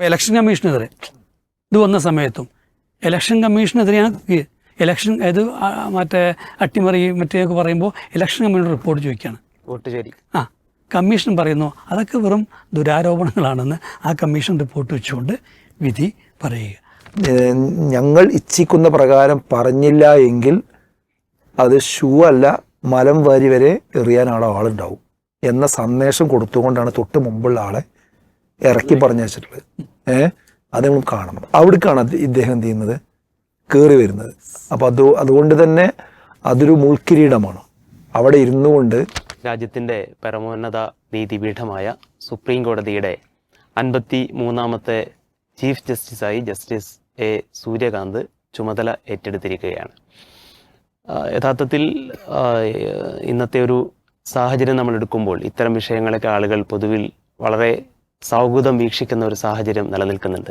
Election കമ്മീഷനെതിരെ. ഇത് വന്ന സമയത്തും ഇലക്ഷൻ കമ്മീഷനെതിരെയാണ് എലക്ഷൻ ഇലക്ഷൻ ആ, മറ്റേ അട്ടിമറി മറ്റേക്ക് പറയുമ്പോൾ ഇലക്ഷൻ കമ്മീഷൻ റിപ്പോർട്ട് ചോദിക്കുകയാണ് വോട്ട് ചോരി ആ കമ്മീഷൻ പറയുന്നു അതൊക്കെ വെറും ദുരാരോപണങ്ങളാണെന്ന് ആ കമ്മീഷൻ റിപ്പോർട്ട് വെച്ചുകൊണ്ട് വിധി പറയുക. ഞങ്ങൾ ഇച്ഛിക്കുന്ന പ്രകാരം പറഞ്ഞില്ല എങ്കിൽ അത് ഷൂ അല്ല മലം വാരി വരെ എറിയാൻ ആളെ ആളുണ്ടാവും. എന്ന സന്ദേശം കൊടുത്തുകൊണ്ടാണ് തൊട്ട് മുമ്പുള്ള ആളെ ഇറക്കി പറഞ്ഞു വെച്ചിട്ടുള്ളത് ഏഹ് അത് നമ്മൾ കാണണം. അവിടേക്കാണ് ഇദ്ദേഹം എന്ത് ചെയ്യുന്നത്? കയറി വരുന്നത്. അപ്പോൾ അത് അതുകൊണ്ട് തന്നെ അതൊരു മുൾക്കിരീടമാണ്. അവിടെ ഇരുന്നു കൊണ്ട് രാജ്യത്തിന്റെ പരമോന്നത നീതിപീഠമായ സുപ്രീം കോടതിയുടെ അൻപത്തി മൂന്നാമത്തെ ചീഫ് ജസ്റ്റിസായി ജസ്റ്റിസ് എ സൂര്യകാന്ത് ചുമതല ഏറ്റെടുത്തിരിക്കുകയാണ്. യഥാർത്ഥത്തിൽ ഇന്നത്തെ ഒരു സാഹചര്യം നമ്മൾ എടുക്കുമ്പോൾ ഇത്തരം വിഷയങ്ങളൊക്കെ ആളുകൾ പൊതുവിൽ വളരെ സൗഹൃദം വീക്ഷിക്കുന്ന ഒരു സാഹചര്യം നിലനിൽക്കുന്നുണ്ട്.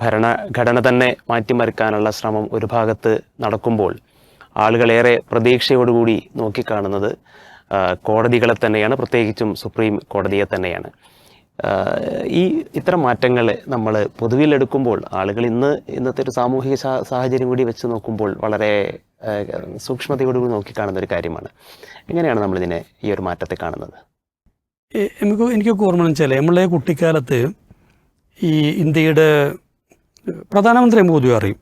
ഭരണഘടന തന്നെ മാറ്റിമറിക്കാനുള്ള ശ്രമം ഒരു ഭാഗത്ത് നടക്കുമ്പോൾ ആളുകളേറെ പ്രതീക്ഷയോടുകൂടി നോക്കിക്കാണുന്നത് കോടതികളെ തന്നെയാണ് പ്രത്യേകിച്ചും സുപ്രീം കോടതിയെ തന്നെയാണ്. ഈ ഇത്തരം മാറ്റങ്ങൾ നമ്മൾ പൊതുവിലെടുക്കുമ്പോൾ ആളുകൾ ഇന്ന് ഇന്നത്തെ ഒരു സാമൂഹിക സാഹചര്യം കൂടി വെച്ച് നോക്കുമ്പോൾ വളരെ സൂക്ഷ്മതയോടുകൂടി നോക്കിക്കാണുന്ന ഒരു കാര്യമാണ്. എങ്ങനെയാണ് നമ്മളിതിനെ ഈ ഒരു മാറ്റത്തെ കാണുന്നത്? എനിക്ക് എനിക്കൊക്കെ ഓർമ്മ വെച്ചാൽ നമ്മളെ കുട്ടിക്കാലത്ത് ഈ ഇന്ത്യയുടെ പ്രധാനമന്ത്രി നമുക്ക് പൊതുവെ അറിയും.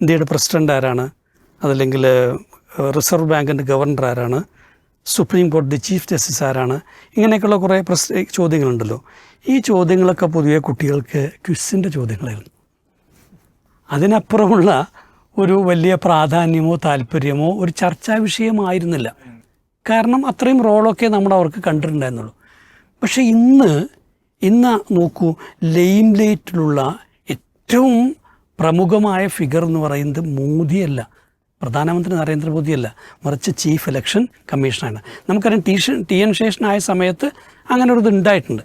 ഇന്ത്യയുടെ പ്രസിഡന്റ് ആരാണ്? അതല്ലെങ്കിൽ റിസർവ് ബാങ്കിന്റെ ഗവർണർ ആരാണ്? സുപ്രീം കോടതി ചീഫ് ജസ്റ്റിസ് ആരാണ്? ഇങ്ങനെയൊക്കെയുള്ള കുറേ പ്രസ് ചോദ്യങ്ങളുണ്ടല്ലോ. ഈ ചോദ്യങ്ങളൊക്കെ പൊതുവെ കുട്ടികൾക്ക് ക്വിസിന്റെ ചോദ്യങ്ങളായിരുന്നു. അതിനപ്പുറമുള്ള ഒരു വലിയ പ്രാധാന്യമോ താല്പര്യമോ ഒരു ചർച്ചാ വിഷയമായിരുന്നില്ല. കാരണം അത്രയും റോളൊക്കെ നമ്മൾ അവർക്ക് കണ്ടിട്ടുണ്ടായിരുന്നുള്ളൂ. പക്ഷേ ഇന്ന് ഇന്ന് നോക്കൂ ലെയിം ലൈറ്റിലുള്ള ഏറ്റവും പ്രമുഖമായ ഫിഗർ എന്ന് പറയുന്നത് മോദിയല്ല. പ്രധാനമന്ത്രി നരേന്ദ്രമോദിയല്ല. മറിച്ച് ചീഫ് ഇലക്ഷൻ കമ്മീഷനാണ് നമുക്കറിയാം ടി ടി എൻ ശേഷനായ സമയത്ത് അങ്ങനെ ഒരു ഇത് ഉണ്ടായിട്ടുണ്ട്.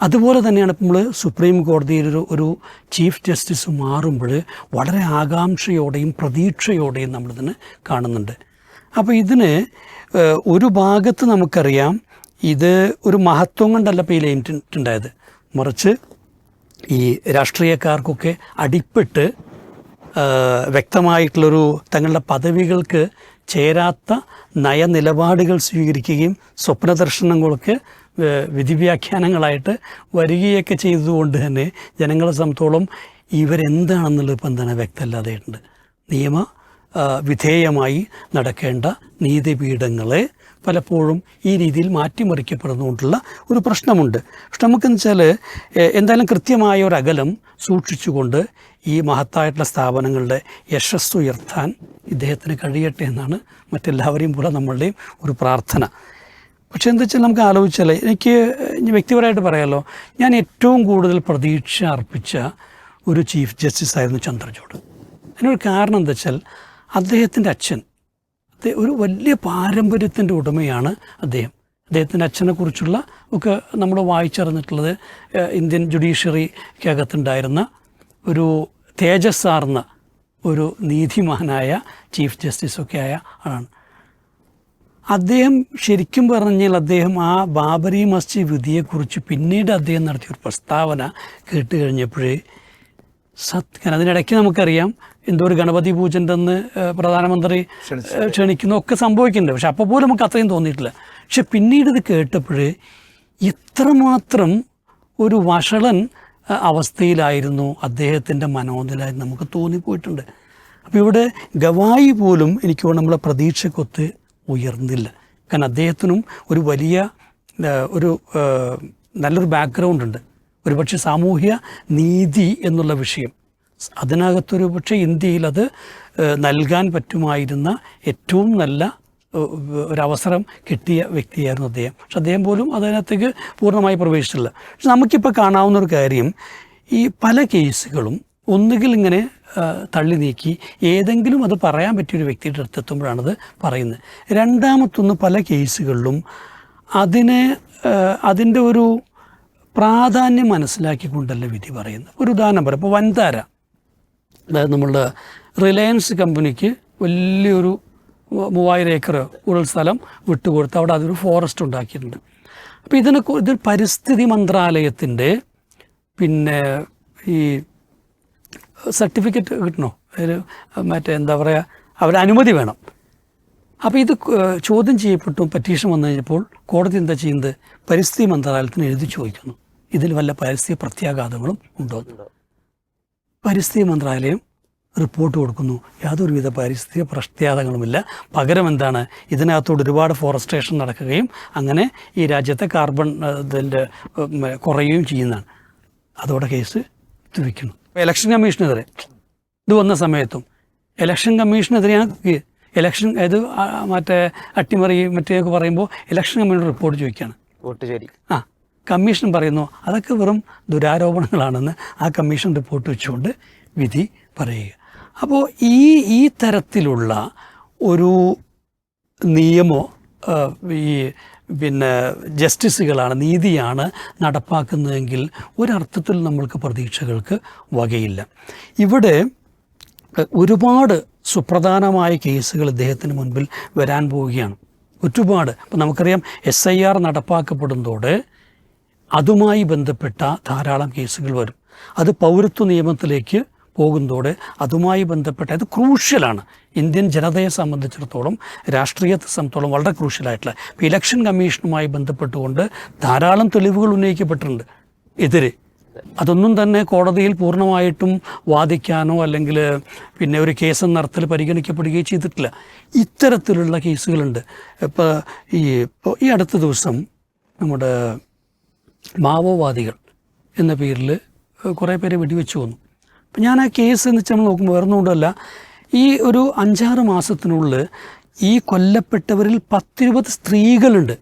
അതുപോലെ തന്നെയാണ് നമ്മൾ സുപ്രീം കോടതിയിൽ ഒരു ഒരു ചീഫ് ജസ്റ്റിസ് മാറുമ്പോൾ വളരെ ആകാംക്ഷയോടെയും പ്രതീക്ഷയോടെയും നമ്മളിതിന് കാണുന്നുണ്ട്. അപ്പോൾ ഇതിന് ഒരു ഭാഗത്ത് നമുക്കറിയാം ഇത് ഒരു മഹത്വം കൊണ്ടല്ല ഇപ്പോൾ ഈ ലൈനിട്ടുണ്ടായത് മറിച്ച് ഈ രാഷ്ട്രീയക്കാർക്കൊക്കെ അടിപ്പെട്ട് വ്യക്തമായിട്ടുള്ളൊരു തങ്ങളുടെ പദവികൾക്ക് ചേരാത്ത നയനിലപാടുകൾ സ്വീകരിക്കുകയും സ്വപ്നദർശനങ്ങൾക്ക് വിധിവ്യാഖ്യാനങ്ങളായിട്ട് വരികയൊക്കെ ചെയ്തതുകൊണ്ട് തന്നെ ജനങ്ങളെ സംബന്ധിച്ചോളം ഇവരെന്താണെന്നുള്ളത് ഇപ്പം തന്നെ വ്യക്തമല്ലാതെയുണ്ട് നിയമ വിധേയമായി നടക്കേണ്ട നീതിപീഠങ്ങളെ പലപ്പോഴും ഈ രീതിയിൽ മാറ്റിമറിക്കപ്പെടുന്നുകൊണ്ടുള്ള ഒരു പ്രശ്നമുണ്ട്. പക്ഷെ നമുക്കെന്ന് വെച്ചാൽ എന്തായാലും കൃത്യമായ ഒരു അകലം സൂക്ഷിച്ചുകൊണ്ട് ഈ മഹത്തായിട്ടുള്ള സ്ഥാപനങ്ങളുടെ യശസ് ഉയർത്താൻ ഇദ്ദേഹത്തിന് കഴിയട്ടെ എന്നാണ് മറ്റെല്ലാവരെയും പോലെ നമ്മളുടെയും ഒരു പ്രാർത്ഥന. പക്ഷേ എന്താ വെച്ചാൽ നമുക്ക് ആലോചിച്ചാൽ എനിക്ക് വ്യക്തിപരമായിട്ട് പറയാമല്ലോ ഞാൻ ഏറ്റവും കൂടുതൽ പ്രതീക്ഷ അർപ്പിച്ച ഒരു ചീഫ് ജസ്റ്റിസ് ആയിരുന്നു ചന്ദ്രചൂഡ്. അതിനൊരു കാരണം എന്താ വെച്ചാൽ അദ്ദേഹത്തിന്റെ അച്ഛൻ ഒരു വലിയ പാരമ്പര്യത്തിന്റെ ഉടമയാണ് അദ്ദേഹം. അദ്ദേഹത്തിന്റെ അച്ഛനെക്കുറിച്ചുള്ള ഒക്കെ നമ്മൾ വായിച്ചറിഞ്ഞിട്ടുള്ളത് ഇന്ത്യൻ ജുഡീഷ്യറിക്കകത്തുണ്ടായിരുന്ന ഒരു തേജസ്സാർന്ന ഒരു നീതിമാനായ ചീഫ് ജസ്റ്റിസൊക്കെ ആയ ആളാണ്. അദ്ദേഹം ശരിക്കും പറഞ്ഞാൽ അദ്ദേഹം ആ ബാബരി മസ്ജിദ് വിധിയെക്കുറിച്ച് പിന്നീട് അദ്ദേഹം നടത്തിയ ഒരു പ്രസ്താവന കേട്ട് കഴിഞ്ഞപ്പോഴേ സത്യം അതിനിടയ്ക്ക് നമുക്കറിയാം എന്തോ ഒരു ഗണപതി പൂജന്റെ അന്ന് പ്രധാനമന്ത്രി ക്ഷണിക്കുന്നു. ഒക്കെ സംഭവിക്കുന്നുണ്ട്. പക്ഷെ അപ്പോൾ പോലും നമുക്ക് അത്രയും തോന്നിയിട്ടില്ല. പക്ഷെ പിന്നീട് ഇത് കേട്ടപ്പോഴേ ഇത്രമാത്രം ഒരു വഷളൻ അവസ്ഥയിലായിരുന്നു. അദ്ദേഹത്തിന്റെ മനോനില നമുക്ക് തോന്നിപ്പോയിട്ടുണ്ട്. അപ്പോൾ ഇവിടെ ഗവായി പോലും എനിക്ക് നമ്മളെ പ്രതീക്ഷക്കൊത്ത് ഉയർന്നില്ല. കാരണം അദ്ദേഹത്തിനും ഒരു വലിയ ഒരു നല്ലൊരു ബാക്ക്ഗ്രൗണ്ട് ഉണ്ട്. ഒരുപക്ഷെ സാമൂഹ്യ നീതി എന്നുള്ള വിഷയം. അതിനകത്തൊരു പക്ഷേ ഇന്ത്യയിൽ അത് നൽകാൻ പറ്റുമായിരുന്ന ഏറ്റവും നല്ല ഒരവസരം കിട്ടിയ വ്യക്തിയായിരുന്നു അദ്ദേഹം. പക്ഷെ അദ്ദേഹം പോലും അതിനകത്തേക്ക് പൂർണമായി പ്രവേശിച്ചില്ല. പക്ഷെ നമുക്കിപ്പോൾ കാണാവുന്ന ഒരു കാര്യം ഈ പല കേസുകളും ഒന്നുകിൽ ഇങ്ങനെ തള്ളി നീക്കി ഏതെങ്കിലും അത് പറയാൻ പറ്റിയൊരു വ്യക്തിയുടെ അടുത്തെത്തുമ്പോഴാണത് പറയുന്നത്. രണ്ടാമത്തൊന്ന് പല കേസുകളിലും അതിനെ അതിന്റെ ഒരു പ്രാധാന്യം മനസ്സിലാക്കിക്കൊണ്ടല്ല വിധി പറയുന്നത്? ഒരു ഉദാഹരണം പറയാം. ഇപ്പോൾ വൻതാര. അതായത് നമ്മളുടെ റിലയൻസ് കമ്പനിക്ക് വലിയൊരു മൂവായിരം ഏക്കർ ഉരുൾ സ്ഥലം വിട്ടുകൊടുത്ത് അവിടെ അതൊരു ഫോറസ്റ്റ് ഉണ്ടാക്കിയിട്ടുണ്ട്. അപ്പോൾ ഇതിനെ ഇത് പരിസ്ഥിതി മന്ത്രാലയത്തിന്റെ പിന്നെ ഈ സർട്ടിഫിക്കറ്റ് കിട്ടണോ? അതിൽ മറ്റേ എന്താ പറയുക അവരുടെ അനുമതി വേണം. അപ്പോൾ ഇത് ചോദ്യം ചെയ്യപ്പെട്ടു പറ്റീഷൻ വന്നു കഴിഞ്ഞപ്പോൾ കോടതി എന്താ ചെയ്യുന്നത്? പരിസ്ഥിതി മന്ത്രാലയത്തിന് എഴുതി ചോദിക്കുന്നു. ഇതിൽ വല്ല പരിസ്ഥിതി പ്രത്യാഘാതങ്ങളും ഉണ്ടോ. പരിസ്ഥിതി മന്ത്രാലയം റിപ്പോർട്ട് കൊടുക്കുന്നു. യാതൊരുവിധ പരിസ്ഥിതി പ്രത്യാഘാതങ്ങളുമില്ല. പകരം എന്താണ് ഇതിനകത്തോട് ഒരുപാട് ഫോറസ്ട്രേഷൻ നടക്കുകയും അങ്ങനെ ഈ രാജ്യത്തെ കാർബൺ ഇതിന്റെ കുറയുകയും ചെയ്യുന്നതാണ്. അതോടെ കേസ് തിരിക്കണം ഇലക്ഷൻ കമ്മീഷനെതിരെ ഇത് വന്ന സമയത്തും ഇലക്ഷൻ കമ്മീഷനെതിരെയാണ് ഇലക്ഷൻ ആ, മറ്റേ അട്ടിമറി മറ്റേക്ക് പറയുമ്പോൾ ഇലക്ഷൻ കമ്മീഷൻ റിപ്പോർട്ട് ചോദിക്കുകയാണ്. ആ. കമ്മീഷൻ പറയുന്നു. അതൊക്കെ വെറും ദുരാരോപണങ്ങളാണെന്ന് ആ കമ്മീഷൻ റിപ്പോർട്ട് വെച്ചുകൊണ്ട് വിധി പറയുക. അപ്പോൾ ഈ ഈ തരത്തിലുള്ള ഒരു നിയമോ ഈ പിന്നെ ജസ്റ്റിസുകളാണ് നീതിയാണ് നടപ്പാക്കുന്നതെങ്കിൽ ഒരർത്ഥത്തിൽ നമ്മൾക്ക് പ്രതീക്ഷകൾക്ക് വകയില്ല. ഇവിടെ ഒരുപാട് സുപ്രധാനമായ കേസുകൾ ഇദ്ദേഹത്തിന് മുൻപിൽ വരാൻ പോവുകയാണ്. ഒരുപാട്. ഇപ്പം നമുക്കറിയാം എസ് ഐ ആർ നടപ്പാക്കപ്പെടുന്നതോടെ അതുമായി ബന്ധപ്പെട്ട ധാരാളം കേസുകൾ വരും. അത് പൗരത്വ നിയമത്തിലേക്ക് പോകുന്നതോടെ അതുമായി ബന്ധപ്പെട്ട അത് ക്രൂഷ്യലാണ്. ഇന്ത്യൻ ജനതയെ സംബന്ധിച്ചിടത്തോളം രാഷ്ട്രീയത്തെ സംബന്ധിച്ചോളം വളരെ ക്രൂഷ്യലായിട്ടുള്ള ഇപ്പോൾ ഇലക്ഷൻ കമ്മീഷനുമായി ബന്ധപ്പെട്ടുകൊണ്ട് ധാരാളം തെളിവുകൾ ഉന്നയിക്കപ്പെട്ടിട്ടുണ്ട് എതിരെ. അതൊന്നും തന്നെ കോടതിയിൽ പൂർണമായിട്ടും വാദിക്കാനോ അല്ലെങ്കിൽ പിന്നെ ഒരു കേസ് നടത്തൽ പരിഗണിക്കപ്പെടുകയോ ചെയ്തിട്ടില്ല. ഇത്തരത്തിലുള്ള കേസുകളുണ്ട്. ഇപ്പോൾ ഈ ഈ അടുത്ത ദിവസം നമ്മുടെ മാവോവാദികൾ എന്ന പേരിൽ കുറേ പേരെ വെടിവെച്ച് വന്നു. അപ്പം ഞാൻ ആ കേസ് എന്ന് വെച്ചാൽ നമ്മൾ നോക്കുമ്പോൾ വേറൊന്നുകൊണ്ടല്ല ഈ ഒരു അഞ്ചാറ് മാസത്തിനുള്ളിൽ ഈ കൊല്ലപ്പെട്ടവരിൽ പത്തിരുപത് സ്ത്രീകളുണ്ട്.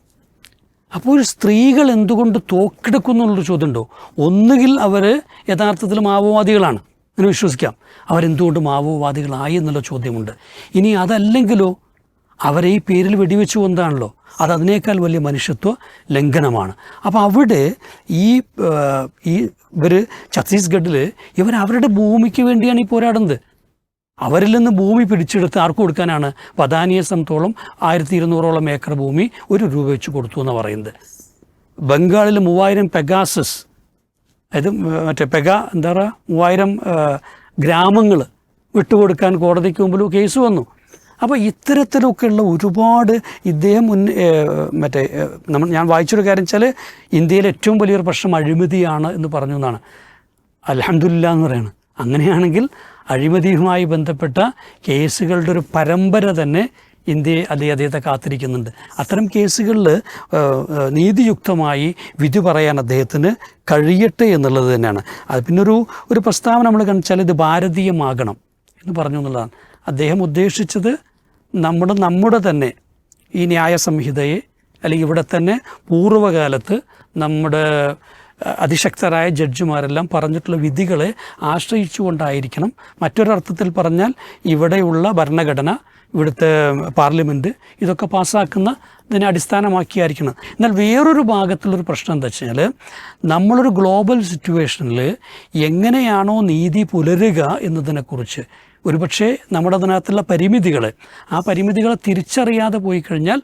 അപ്പോൾ സ്ത്രീകൾ എന്തുകൊണ്ട് തോക്കെടുക്കുന്നു എന്നുള്ളൊരു ചോദ്യമുണ്ടോ? ഒന്നുകിൽ അവർ യഥാർത്ഥത്തിൽ മാവോവാദികളാണ്. അങ്ങനെ വിശ്വസിക്കാം. അവരെന്തുകൊണ്ട് മാവോവാദികളായി എന്നുള്ള ചോദ്യമുണ്ട്. ഇനി അതല്ലെങ്കിലോ അവരെ ഈ പേരിൽ വെടിവെച്ചു കൊണ്ടാണല്ലോ അത് അതിനേക്കാൾ വലിയ മനുഷ്യത്വ ലംഘനമാണ്. അപ്പോൾ അവിടെ ഈ ഈ ഇവർ ഛത്തീസ്ഗഡിൽ ഇവർ അവരുടെ ഭൂമിക്ക് വേണ്ടിയാണ് ഈ പോരാടുന്നത്. അവരിൽ നിന്ന് ഭൂമി പിടിച്ചെടുത്ത് ആർക്ക് കൊടുക്കാനാണ്? വദാനിയെ സംബന്ധിച്ചോളം ആയിരത്തി ഇരുന്നൂറോളം ഏക്കർ ഭൂമി ഒരു രൂപ വെച്ച് കൊടുത്തു എന്ന് പറയുന്നത്. ബംഗാളിൽ മൂവായിരം പെഗാസസ് അതായത് മറ്റേ പെഗ എന്താ പറയുക മൂവായിരം ഗ്രാമങ്ങൾ വിട്ടുകൊടുക്കാൻ കോടതിക്ക് മുമ്പിൽ കേസ് വന്നു. അപ്പോൾ ഇത്തരത്തിലൊക്കെയുള്ള ഒരുപാട് ഇദ്ദേഹം മുൻ മറ്റേ നമ്മൾ ഞാൻ വായിച്ചൊരു കാര്യം വെച്ചാൽ ഇന്ത്യയിലെ ഏറ്റവും വലിയൊരു പ്രശ്നം അഴിമതിയാണ് എന്ന് പറഞ്ഞു എന്നാണ്. അലഹമില്ല എന്ന് പറയുന്നത് അങ്ങനെയാണെങ്കിൽ അഴിമതിയുമായി ബന്ധപ്പെട്ട കേസുകളുടെ ഒരു പരമ്പര തന്നെ ഇന്ത്യയെ അതേ അദ്ദേഹത്തെ കാത്തിരിക്കുന്നുണ്ട്. അത്തരം കേസുകളിൽ നീതിയുക്തമായി വിധി പറയാൻ അദ്ദേഹത്തിന് കഴിയട്ടെ എന്നുള്ളത് തന്നെയാണ്. അത് പിന്നെ ഒരു ഒരു പ്രസ്താവന നമ്മൾ കാണിച്ചാൽ ഇത് ഭാരതീയമാകണം എന്ന് പറഞ്ഞു എന്നുള്ളതാണ്. അദ്ദേഹം ഉദ്ദേശിച്ചത് നമ്മുടെ നമ്മുടെ തന്നെ ഈ ന്യായ സംഹിതയെ അല്ലെങ്കിൽ ഇവിടെ തന്നെ പൂർവകാലത്ത് നമ്മുടെ അതിശക്തരായ ജഡ്ജിമാരെല്ലാം പറഞ്ഞിട്ടുള്ള വിധികളെ ആശ്രയിച്ചുകൊണ്ടായിരിക്കണം. മറ്റൊരർത്ഥത്തിൽ പറഞ്ഞാൽ ഇവിടെയുള്ള ഭരണഘടന ഇവിടുത്തെ പാർലമെന്റ് ഇതൊക്കെ പാസ്സാക്കുന്ന ഇതിനെ അടിസ്ഥാനമാക്കിയായിരിക്കണം. എന്നാൽ വേറൊരു ഭാഗത്തുള്ളൊരു പ്രശ്നം എന്താ വെച്ചാൽ നമ്മളൊരു ഗ്ലോബൽ സിറ്റുവേഷനിൽ എങ്ങനെയാണോ നീതി പുലരുക എന്നതിനെക്കുറിച്ച് ഒരുപക്ഷെ നമ്മുടെ അതിനകത്തുള്ള പരിമിതികൾ ആ പരിമിതികളെ തിരിച്ചറിയാതെ പോയി കഴിഞ്ഞാൽ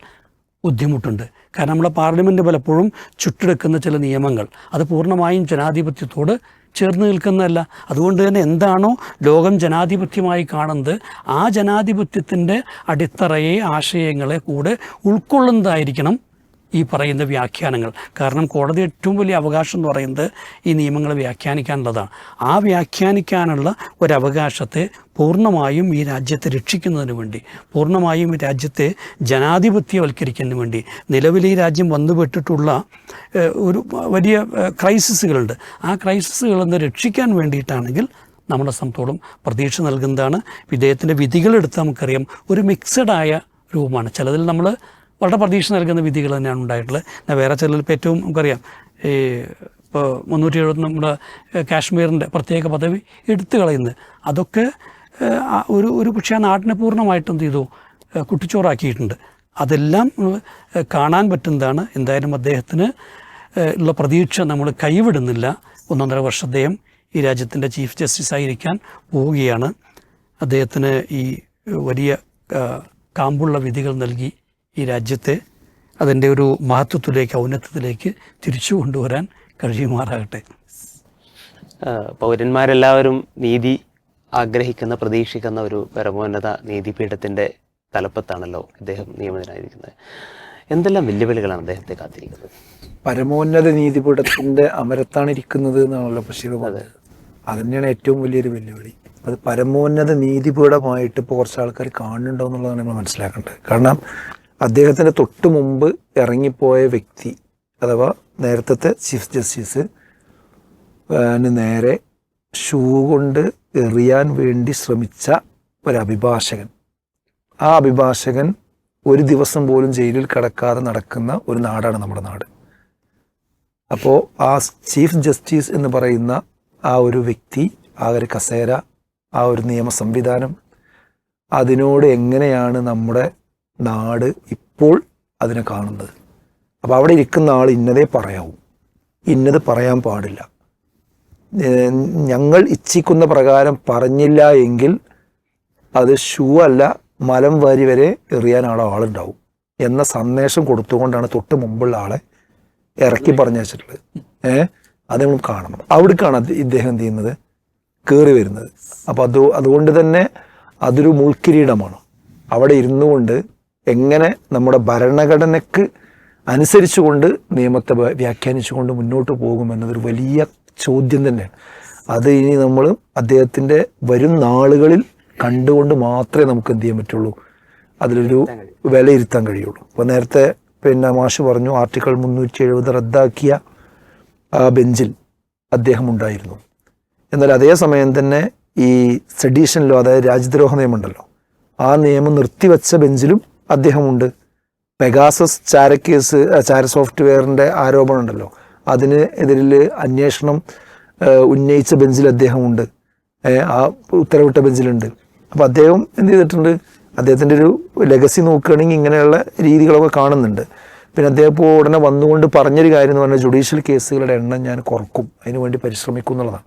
ബുദ്ധിമുട്ടുണ്ട്. കാരണം നമ്മുടെ പാർലമെന്റ് പലപ്പോഴും ചുറ്റെടുക്കുന്ന ചില നിയമങ്ങൾ. അത് പൂർണമായും ജനാധിപത്യത്തോട് ചേർന്ന് നിൽക്കുന്നതല്ല. അതുകൊണ്ട് തന്നെ എന്താണോ ലോകം ജനാധിപത്യമായി കാണുന്നത് ആ ജനാധിപത്യത്തിന്റെ അടിത്തറയെ ആശയങ്ങളെ കൂടെ ഉൾക്കൊള്ളുന്നതായിരിക്കണം ഈ പറയുന്ന വ്യാഖ്യാനങ്ങൾ. കാരണം കോടതി ഏറ്റവും വലിയ അവകാശം എന്ന് പറയുന്നത് ഈ നിയമങ്ങൾ വ്യാഖ്യാനിക്കാനുള്ളതാണ്. ആ വ്യാഖ്യാനിക്കാനുള്ള ഒരവകാശത്തെ പൂർണമായും ഈ രാജ്യത്തെ രക്ഷിക്കുന്നതിന് വേണ്ടി പൂർണമായും ഈ രാജ്യത്തെ ജനാധിപത്യവൽക്കരിക്കുന്നതിന് വേണ്ടി നിലവിൽ ഈ രാജ്യം വന്നുപെട്ടിട്ടുള്ള ഒരു വലിയ ക്രൈസിസുകളുണ്ട്. ആ ക്രൈസിസുകളിൽ നിന്ന് രക്ഷിക്കാൻ വേണ്ടിയിട്ടാണെങ്കിൽ നമ്മുടെ സംബന്ധിച്ചോളം പ്രതീക്ഷ നൽകുന്നതാണ്. വിധേയത്തിന്റെ വിധികളെടുത്ത് നമുക്കറിയാം. ഒരു മിക്സഡായ രൂപമാണ്. ചിലതിൽ നമ്മൾ വളരെ പ്രതീക്ഷ നൽകുന്ന വിധികൾ തന്നെയാണ് ഉണ്ടായിട്ടുള്ളത്. എന്നാൽ വേറെ ചിലപ്പോൾ ഏറ്റവും നമുക്കറിയാം ഈ ഇപ്പോൾ മുന്നൂറ്റി എഴുപത്തി നമ്മുടെ കാശ്മീരിന്റെ പ്രത്യേക പദവി എടുത്തു കളയുന്നത്. അതൊക്കെ ഒരു ഒരു പക്ഷേ ആ നാടിനെ പൂർണമായിട്ട് എന്ത് ചെയ്തു? കുട്ടിച്ചോറാക്കിയിട്ടുണ്ട്. അതെല്ലാം കാണാൻ പറ്റുന്നതാണ്. എന്തായാലും അദ്ദേഹത്തിന് ഉള്ള പ്രതീക്ഷ നമ്മൾ കൈവിടുന്നില്ല. ഒന്നൊന്നര വർഷം അദ്ദേഹം ഈ രാജ്യത്തിന്റെ ചീഫ് ജസ്റ്റിസ് ആയിരിക്കാൻ പോവുകയാണ്. അദ്ദേഹത്തിന് ഈ വലിയ കാമ്പുള്ള വിധികൾ നൽകി ഈ രാജ്യത്തെ അതിന്റെ ഒരു മഹത്വത്തിലേക്ക് ഔന്നത്യത്തിലേക്ക് തിരിച്ചു കൊണ്ടുവരാൻ കഴിയുമാറാകട്ടെ. പൗരന്മാരെല്ലാവരും നീതി ആഗ്രഹിക്കുന്ന പ്രതീക്ഷിക്കുന്ന ഒരു പരമോന്നത നീതിപീഠത്തിന്റെ തലപ്പത്താണല്ലോ അദ്ദേഹം നിയമിതനായിരിക്കുന്നത് എന്തെല്ലാം വെല്ലുവിളികളാണ് അദ്ദേഹത്തെ കാത്തിരിക്കുന്നത്? പരമോന്നത നീതിപീഠത്തിന്റെ അമരത്താണ് ഇരിക്കുന്നത് എന്നാണല്ലോ ബഷീർ പറഞ്ഞത്. അത്. തന്നെയാണ് ഏറ്റവും വലിയൊരു വെല്ലുവിളി. അത് പരമോന്നത നീതിപീഠമായിട്ട് ഇപ്പോൾ കുറച്ച് ആൾക്കാർ കാണുന്നുണ്ടോ എന്നുള്ളതാണ് നമ്മൾ മനസ്സിലാക്കേണ്ടത്. കാരണം അദ്ദേഹത്തിന്റെ തൊട്ട് മുമ്പ് ഇറങ്ങിപ്പോയ വ്യക്തി അഥവാ നേരത്തെ ചീഫ് ജസ്റ്റിസ് നേരെ ഷൂ കൊണ്ട് എറിയാൻ വേണ്ടി ശ്രമിച്ച ഒരു അഭിഭാഷകൻ. ആ അഭിഭാഷകൻ ഒരു ദിവസം പോലും ജയിലിൽ കിടക്കാതെ നടക്കുന്ന ഒരു നാടാണ് നമ്മുടെ നാട്. അപ്പോൾ ആ ചീഫ് ജസ്റ്റിസ് എന്ന് പറയുന്ന ആ ഒരു വ്യക്തി ആ ഒരു കസേര ആ ഒരു നിയമ സംവിധാനം അതിനോട് എങ്ങനെയാണ് നമ്മുടെ നാട് ഇപ്പോൾ അതിനെ കാണുന്നത്. അപ്പോൾ അവിടെ ഇരിക്കുന്ന ആൾ ഇന്നതേ പറയാവൂ. ഇന്നത് പറയാൻ പാടില്ല. ഞങ്ങൾ ഇച്ഛിക്കുന്ന പ്രകാരം പറഞ്ഞില്ല എങ്കിൽ അത് ഷൂ അല്ല മലം വാരി വരെ എറിയാൻ ആളെ ആളുണ്ടാവും എന്ന സന്ദേശം കൊടുത്തുകൊണ്ടാണ് തൊട്ട് മുമ്പുള്ള ആളെ ഇറക്കി പറഞ്ഞു വെച്ചിട്ടുള്ളത് ഏഹ് അത് നമ്മൾ കാണണം. അവിടേക്കാണ് ഇദ്ദേഹം എന്ത് ചെയ്യുന്നത്? കയറി വരുന്നത്. അപ്പോൾ അത് അതുകൊണ്ട് തന്നെ അതൊരു മുൾക്കിരീടമാണ്. അവിടെ ഇരുന്നു കൊണ്ട് എങ്ങനെ നമ്മുടെ ഭരണഘടനയ്ക്ക് അനുസരിച്ചുകൊണ്ട് നിയമത്തെ വ്യാഖ്യാനിച്ചുകൊണ്ട് മുന്നോട്ട് പോകുമെന്നതൊരു വലിയ ചോദ്യം തന്നെയാണ്. അത് ഇനി നമ്മൾ അദ്ദേഹത്തിന്റെ വരും നാളുകളിൽ കണ്ടുകൊണ്ട് മാത്രമേ നമുക്ക് എന്ത് ചെയ്യാൻ പറ്റുള്ളൂ? അതിലൊരു വിലയിരുത്താൻ കഴിയുള്ളൂ. അപ്പോൾ നേരത്തെ പിന്നെ മാഷ് പറഞ്ഞു ആർട്ടിക്കിൾ മുന്നൂറ്റി എഴുപത് റദ്ദാക്കിയ ആ ബെഞ്ചിൽ അദ്ദേഹം ഉണ്ടായിരുന്നു. എന്നാൽ അതേ സമയം തന്നെ ഈ സെഡീഷനിലോ അതായത് രാജ്യദ്രോഹ നിയമമുണ്ടല്ലോ ആ നിയമം നിർത്തിവെച്ച ബെഞ്ചിലും അദ്ദേഹമുണ്ട്. പെഗാസസ് ചാരക്കേസ് ചാര സോഫ്റ്റ്വെയറിന്റെ ആരോപണം ഉണ്ടല്ലോ അതിന് എതിരിൽ അന്വേഷണം ഉന്നയിച്ച ബെഞ്ചിൽ അദ്ദേഹമുണ്ട്. ആ ഉത്തരവിട്ട ബെഞ്ചിലുണ്ട്. അപ്പോൾ അദ്ദേഹം എന്ത് ചെയ്തിട്ടുണ്ട്? അദ്ദേഹത്തിന്റെ ഒരു ലെഗസി നോക്കുകയാണെങ്കിൽ ഇങ്ങനെയുള്ള രീതികളൊക്കെ കാണുന്നുണ്ട്. പിന്നെ അദ്ദേഹം ഇപ്പോൾ ഉടനെ വന്നുകൊണ്ട് പറഞ്ഞൊരു കാര്യം എന്ന് പറഞ്ഞാൽ ജുഡീഷ്യൽ കേസുകളുടെ എണ്ണം ഞാൻ കുറക്കും. അതിനുവേണ്ടി പരിശ്രമിക്കും എന്നുള്ളതാണ്.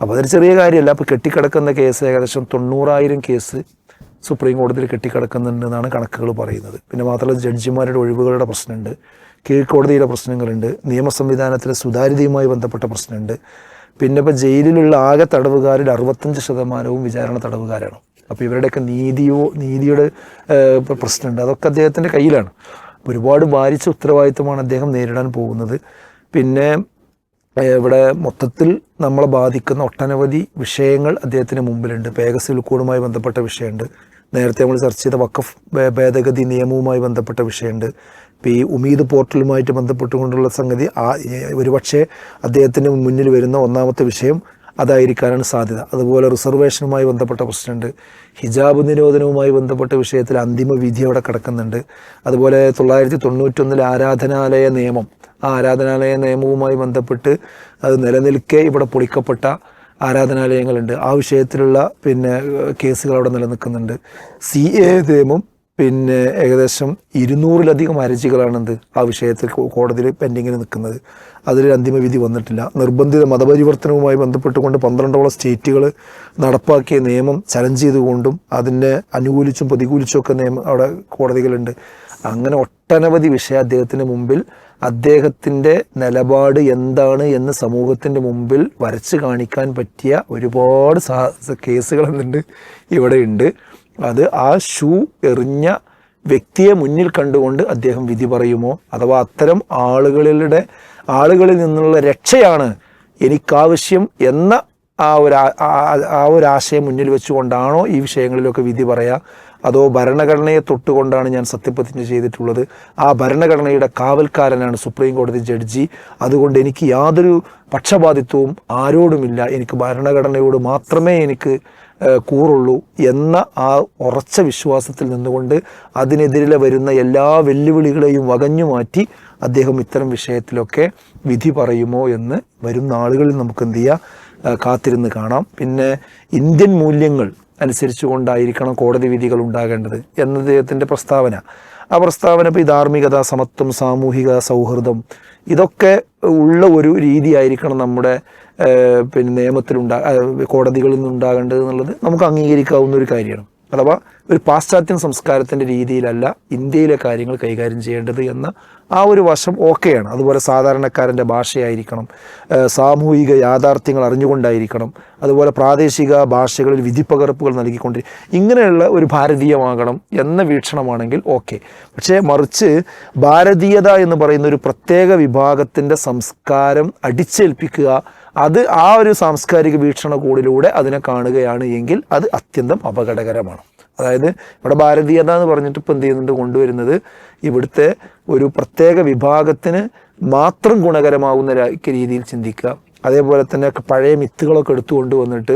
അപ്പോൾ അതൊരു ചെറിയ കാര്യമല്ല. അപ്പോൾ കെട്ടിക്കിടക്കുന്ന കേസ് ഏകദേശം തൊണ്ണൂറായിരം കേസ് സുപ്രീം കോടതിയിൽ കെട്ടിക്കിടക്കുന്നുണ്ടെന്നാണ് കണക്കുകൾ പറയുന്നത്. പിന്നെ മാത്രമല്ല ജഡ്ജിമാരുടെ ഒഴിവുകളുടെ പ്രശ്നമുണ്ട്. കീഴ്ക്കോടതിയുടെ പ്രശ്നങ്ങളുണ്ട്. നിയമ സംവിധാനത്തിലെ സുതാര്യതയുമായി ബന്ധപ്പെട്ട പ്രശ്നമുണ്ട്. പിന്നെ ഇപ്പോൾ ജയിലിലുള്ള ആകെ തടവുകാരിൽ അറുപത്തഞ്ച് ശതമാനവും വിചാരണ തടവുകാരാണ്. അപ്പോൾ ഇവരുടെയൊക്കെ നീതിയോ നീതിയുടെ പ്രശ്നമുണ്ട്. അതൊക്കെ അദ്ദേഹത്തിന്റെ കയ്യിലാണ്. ഒരുപാട് ഭാരിച്ച ഉത്തരവാദിത്വമാണ് അദ്ദേഹം നേരിടാൻ പോകുന്നത്. പിന്നെ ഇവിടെ മൊത്തത്തിൽ നമ്മളെ ബാധിക്കുന്ന ഒട്ടനവധി വിഷയങ്ങൾ അദ്ദേഹത്തിന് മുമ്പിലുണ്ട്. പേഗസിൽ കൂടുമായി ബന്ധപ്പെട്ട വിഷയമുണ്ട്. നേരത്തെ നമ്മൾ ചർച്ച ചെയ്ത വക്കഫ് ഭേദഗതി നിയമവുമായി ബന്ധപ്പെട്ട വിഷയമുണ്ട്. ഇപ്പോൾ ഈ ഉമീദ് പോർട്ടലുമായിട്ട് ബന്ധപ്പെട്ടുകൊണ്ടുള്ള സംഗതി ആ ഒരുപക്ഷെ അദ്ദേഹത്തിന് മുന്നിൽ വരുന്ന ഒന്നാമത്തെ വിഷയം അതായിരിക്കാനാണ് സാധ്യത. അതുപോലെ റിസർവേഷനുമായി ബന്ധപ്പെട്ട പ്രശ്നമുണ്ട്. ഹിജാബ് നിരോധനവുമായി ബന്ധപ്പെട്ട വിഷയത്തിൽ അന്തിമ വിധി അവിടെ കിടക്കുന്നുണ്ട്. അതുപോലെ തൊള്ളായിരത്തി തൊണ്ണൂറ്റൊന്നിൽ ആരാധനാലയ നിയമം. ആ ആരാധനാലയ നിയമവുമായി ബന്ധപ്പെട്ട് അത് നിലനിൽക്കെ ഇവിടെ പൊളിക്കപ്പെട്ട ആരാധനാലയങ്ങളുണ്ട്. ആ വിഷയത്തിലുള്ള പിന്നെ കേസുകൾ അവിടെ നിലനിൽക്കുന്നുണ്ട്. സി എ നിയമം പിന്നെ ഏകദേശം ഇരുന്നൂറിലധികം ഹർജികളാണെന്ത് ആ വിഷയത്തിൽ കോടതിയിൽ പെൻഡിങ്ങിൽ നിൽക്കുന്നത്. അതിൽ അന്തിമ വിധി വന്നിട്ടില്ല. നിർബന്ധിത മതപരിവർത്തനവുമായി ബന്ധപ്പെട്ടുകൊണ്ട് പന്ത്രണ്ടോളം സ്റ്റേറ്റുകൾ നടപ്പാക്കിയ നിയമം ചലഞ്ച് ചെയ്തുകൊണ്ടും അതിനെ അനുകൂലിച്ചും പ്രതികൂലിച്ചും ഒക്കെ നിയമം അവിടെ കോടതികളുണ്ട്. അങ്ങനെ ഒട്ടനവധി വിഷയം അദ്ദേഹത്തിന് മുമ്പിൽ അദ്ദേഹത്തിന്റെ നിലപാട് എന്താണ് എന്ന് സമൂഹത്തിന്റെ മുമ്പിൽ വരച്ച് കാണിക്കാൻ പറ്റിയ ഒരുപാട് കേസുകൾ എന്നുണ്ട് ഇവിടെ ഉണ്ട് അത് ആ ഷൂ എറിഞ്ഞ വ്യക്തിയെ മുന്നിൽ കണ്ടുകൊണ്ട് അദ്ദേഹം വിധി പറയുമോ? അഥവാ അത്തരം ആളുകളുടെ ആളുകളിൽ നിന്നുള്ള രക്ഷയാണ് എനിക്കാവശ്യം എന്ന ആ ഒരു ആ ഒരു ആശയം മുന്നിൽ വെച്ചുകൊണ്ടാണോ ഈ വിഷയങ്ങളിലൊക്കെ വിധി പറയുക അതോ ഭരണഘടനയെ തൊട്ടുകൊണ്ടാണ് ഞാൻ സത്യപ്രതിജ്ഞ ചെയ്തിട്ടുള്ളത്? ആ ഭരണഘടനയുടെ കാവൽക്കാരനാണ് സുപ്രീം കോടതി ജഡ്ജി. അതുകൊണ്ട് എനിക്ക് യാതൊരു പക്ഷപാതിത്വവും ആരോടുമില്ല. എനിക്ക് ഭരണഘടനയോട് മാത്രമേ എനിക്ക് കൂറുള്ളൂ എന്ന ആ ഉറച്ച വിശ്വാസത്തിൽ നിന്നുകൊണ്ട് അതിനെതിരെ വരുന്ന എല്ലാ വെല്ലുവിളികളെയും വകഞ്ഞു മാറ്റി അദ്ദേഹം ഇത്തരം വിഷയത്തിലൊക്കെ വിധി പറയുമോ എന്ന് വരുന്ന നാളുകളിൽ നമുക്ക് എന്ത് ചെയ്യാം കാത്തിരുന്ന് കാണാം. പിന്നെ ഇന്ത്യൻ മൂല്യങ്ങൾ അനുസരിച്ചു കൊണ്ടായിരിക്കണം കോടതി വിധികൾ ഉണ്ടാകേണ്ടത് എന്ന അദ്ദേഹത്തിന്റെ പ്രസ്താവന. ആ പ്രസ്താവന ഇപ്പോൾ ഈ ധാർമ്മികത സമത്വം സാമൂഹിക സൗഹൃദം ഇതൊക്കെ ഉള്ള ഒരു രീതിയായിരിക്കണം നമ്മുടെ പിന്നെ നിയമത്തിലുണ്ടാ കോടതികളിൽ നിന്നുണ്ടാകേണ്ടത് എന്നുള്ളത് നമുക്ക് അംഗീകരിക്കാവുന്ന ഒരു കാര്യമാണ്. അഥവാ ഒരു പാശ്ചാത്യ സംസ്കാരത്തിന്റെ രീതിയിലല്ല ഇന്ത്യയിലെ കാര്യങ്ങൾ കൈകാര്യം ചെയ്യേണ്ടത് എന്ന ആ ഒരു വശം ഓക്കെയാണ്. അതുപോലെ സാധാരണക്കാരന്റെ ഭാഷയായിരിക്കണം സാമൂഹിക യാഥാർത്ഥ്യങ്ങൾ അറിഞ്ഞുകൊണ്ടായിരിക്കണം അതുപോലെ പ്രാദേശിക ഭാഷകളിൽ വിധിപ്പകർപ്പുകൾ നൽകിക്കൊണ്ട് ഇങ്ങനെയുള്ള ഒരു ഭാരതീയമാകണം എന്ന വീക്ഷണമാണെങ്കിൽ ഓക്കെ. പക്ഷേ മറിച്ച് ഭാരതീയത എന്ന് പറയുന്ന ഒരു പ്രത്യേക വിഭാഗത്തിന്റെ സംസ്കാരം അടിച്ചേൽപ്പിക്കുക അത് ആ ഒരു സാംസ്കാരിക വീക്ഷണകോണിലൂടെ അതിനെ കാണുകയാണ് എങ്കിൽ അത് അത്യന്തം അപകടകരമാണ്. അതായത് ഇവിടെ ഭാരതീയത എന്ന് പറഞ്ഞിട്ട് ഇപ്പം എന്ത് ചെയ്യുന്നുണ്ട്? കൊണ്ടുവരുന്നത് ഇവിടുത്തെ ഒരു പ്രത്യേക വിഭാഗത്തിന് മാത്രം ഗുണകരമാകുന്ന രീതിയിൽ ചിന്തിക്കുക. അതേപോലെ തന്നെ പഴയ മിത്തുകളൊക്കെ എടുത്തുകൊണ്ട് കൊണ്ടുവന്നിട്ട്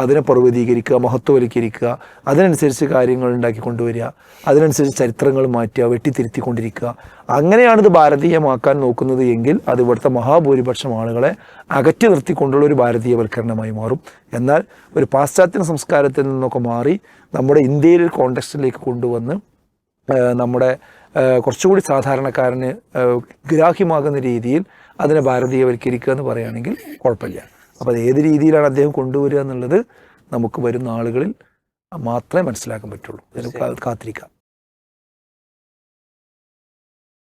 അതിനെ പർവതീകരിക്കുക മഹത്വവൽക്കരിക്കുക അതിനനുസരിച്ച് കാര്യങ്ങൾ ഉണ്ടാക്കി കൊണ്ടുവരിക അതിനനുസരിച്ച് ചരിത്രങ്ങൾ മാറ്റുക വെട്ടിത്തിരുത്തിക്കൊണ്ടിരിക്കുക. അങ്ങനെയാണ് ഇത് ഭാരതീയമാക്കാൻ നോക്കുന്നത് എങ്കിൽ അത് ഇവിടുത്തെ മഹാഭൂരിപക്ഷം ആളുകളെ അകറ്റി നിർത്തിക്കൊണ്ടുള്ള ഒരു ഭാരതീയവൽക്കരണമായി മാറും. എന്നാൽ ഒരു പാശ്ചാത്യ സംസ്കാരത്തിൽ നിന്നൊക്കെ മാറി നമ്മുടെ ഇന്ത്യയിൽ കോണ്ടക്സ്റ്റിലേക്ക് കൊണ്ടുവന്ന് നമ്മുടെ കുറച്ചുകൂടി സാധാരണക്കാരന് ഗ്രാഹ്യമാകുന്ന രീതിയിൽ അതിനെ ഭാരതീയവൽക്കരിക്കുക എന്ന് പറയുകയാണെങ്കിൽ കുഴപ്പമില്ല. അപ്പോൾ അത് ഏത് രീതിയിലാണ് അദ്ദേഹം കൊണ്ടുവരിക എന്നുള്ളത് നമുക്ക് വരുന്ന ആളുകളിൽ മാത്രമേ മനസ്സിലാക്കാൻ പറ്റുള്ളൂ. കാത്തിരിക്കാം.